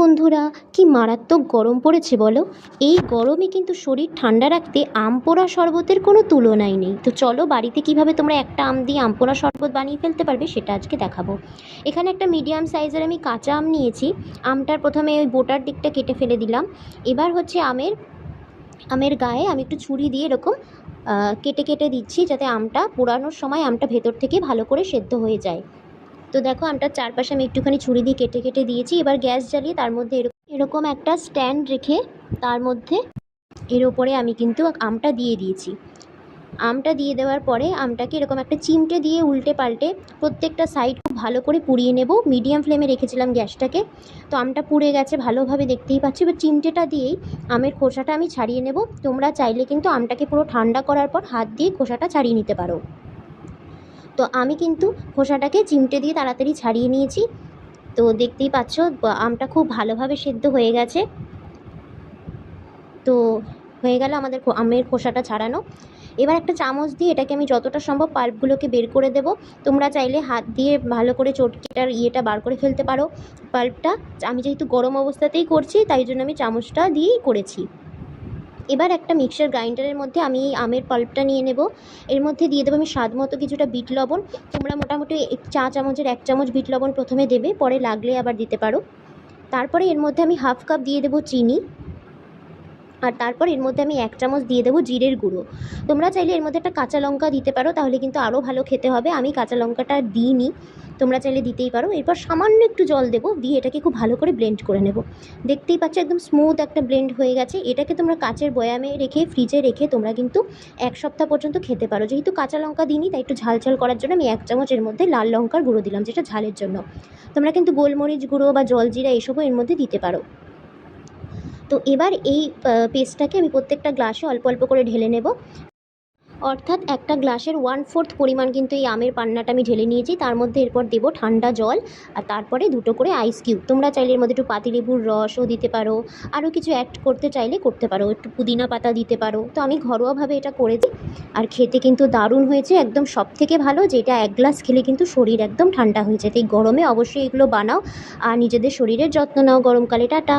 বন্ধুরা, কি মারাত্মক গরম পড়েছে বলো? এই গরমে কিন্তু শরীর ঠান্ডা রাখতে আম পোড়া শরবতের কোনো তুলনাই নেই। তো চলো, বাড়িতে কীভাবে তোমরা একটা আম দিয়ে আম পোড়া শরবত বানিয়ে ফেলতে পারবে সেটা আজকে দেখাবো। এখানে একটা মিডিয়াম সাইজের আমি কাঁচা আম নিয়েছি। আমটার প্রথমে ওই বোটার দিকটা কেটে ফেলে দিলাম। এবার হচ্ছে আমের আমের গায়ে আমি একটু ছুরি দিয়ে এরকম কেটে কেটে দিচ্ছি যাতে আমটা পোড়ানোর সময় আমটা ভেতর থেকে ভালো করে সেদ্ধ হয়ে যায়। তো দেখো আমটার চারপাশে আমি একটুখানি ছুরি দিয়ে কেটে কেটে দিয়েছি। এবার গ্যাস জ্বালিয়ে তার মধ্যে এরকম একটা স্ট্যান্ড রেখে তার মধ্যে এর ওপরে আমি কিন্তু আমটা দিয়ে দিয়েছি। আমটা দিয়ে দেওয়ার পরে আমটাকে এরকম একটা চিমটে দিয়ে উল্টে পাল্টে প্রত্যেকটা সাইড খুব ভালো করে পুড়িয়ে নেব। মিডিয়াম ফ্লেমে রেখেছিলাম গ্যাসটাকে। তো আমটা পুড়ে গেছে, ভালোভাবে দেখতেই পাচ্ছি। এবার চিমটেটা দিয়েই আমের খোসাটা আমি ছাড়িয়ে নেব। তোমরা চাইলে কিন্তু আমটাকে পুরো ঠান্ডা করার পর হাত দিয়ে খোসাটা ছাড়িয়ে নিতে পারো। তো আমি কিন্তু খোসাটাকে চিমটে দিয়ে তাড়াতাড়ি ছাড়িয়ে নিয়েছি। তো দেখতেই পাচ্ছ আমটা খুব ভালোভাবে সেদ্ধ হয়ে গেছে। তো হয়ে গেল আমাদের আমের খোসাটা ছাড়ানো। এবার একটা চামচ দিয়ে এটাকে আমি যতটা সম্ভব পাল্পগুলোকে বের করে দেব। তোমরা চাইলে হাত দিয়ে ভালো করে চটকিটার ইয়েটা বার করে ফেলতে পারো পাল্পটা। আমি যেহেতু গরম অবস্থাতেই করছি, তাই জন্য আমি চামচটা দিয়েই করেছি। এবার একটা মিক্সার গ্রাইন্ডারের মধ্যে আমি এই আমের পাল্পটা নিয়ে নেব। এর মধ্যে দিয়ে দেবো আমি স্বাদ মতো কিছুটা বিট লবণ। তোমরা মোটামুটি চা চামচের এক চামচ বিট লবণ প্রথমে দেবে, পরে লাগলে আবার দিতে পারো। তারপরে এর মধ্যে আমি হাফ কাপ দিয়ে দেবো চিনি। আর তারপর এর মধ্যে আমি এক চামচ দিয়ে দেবো জিরের গুঁড়ো। তোমরা চাইলে এর মধ্যে একটা কাঁচা লঙ্কা দিতে পারো, তাহলে কিন্তু আরও ভালো খেতে হবে। আমি কাঁচা লঙ্কাটা দিইনি, তোমরা চাইলে দিতেই পারো। এরপর সামান্য একটু জল দেবো, দিয়ে এটাকে খুব ভালো করে ব্লেন্ড করে নেব। দেখতেই পাচ্ছ একদম স্মুথ একটা ব্লেন্ড হয়ে গেছে। এটাকে তোমরা কাঁচের বয়ামে রেখে ফ্রিজে রেখে তোমরা কিন্তু এক সপ্তাহ পর্যন্ত খেতে পারো। যেহেতু কাঁচা লঙ্কা দিইনি, তাই একটু ঝাল ঝাল করার জন্য আমি এক চামচের মধ্যে লাল লঙ্কার গুঁড়ো দিলাম, যেটা ঝালের জন্য। তোমরা কিন্তু গোলমরিচ গুঁড়ো বা জলজিরা এসবও এর মধ্যে দিতে পারো। তো এবার এই পেস্টটাকে আমি প্রত্যেকটা গ্লাসে অল্প অল্প করে ঢেলে নেব। অর্থাৎ একটা গ্লাসের ওয়ান ফোর্থ পরিমাণ কিন্তু এই আমের পান্নাটা আমি ঢেলে নিয়েছি। তার মধ্যে এরপর দেবো ঠান্ডা জল আর তারপরে দুটো করে আইস কিউব তোমরা চাইলে এর মধ্যে একটু পাতিলেবুর রসও দিতে পারো। আরও কিছু অ্যাড করতে চাইলে করতে পারো। একটু পুদিনা পাতা দিতে পারো। তো আমি ঘরোয়াভাবে এটা করে দিই আর খেতে কিন্তু দারুণ হয়েছে। একদম সব থেকে ভালো যেটা এক গ্লাস খেলে কিন্তু শরীর একদম ঠান্ডা হয়ে যায়। তাই গরমে অবশ্যই এগুলো বানাও। আর নিজেদের শরীরের যত্ন নাও গরমকালে। টাটা!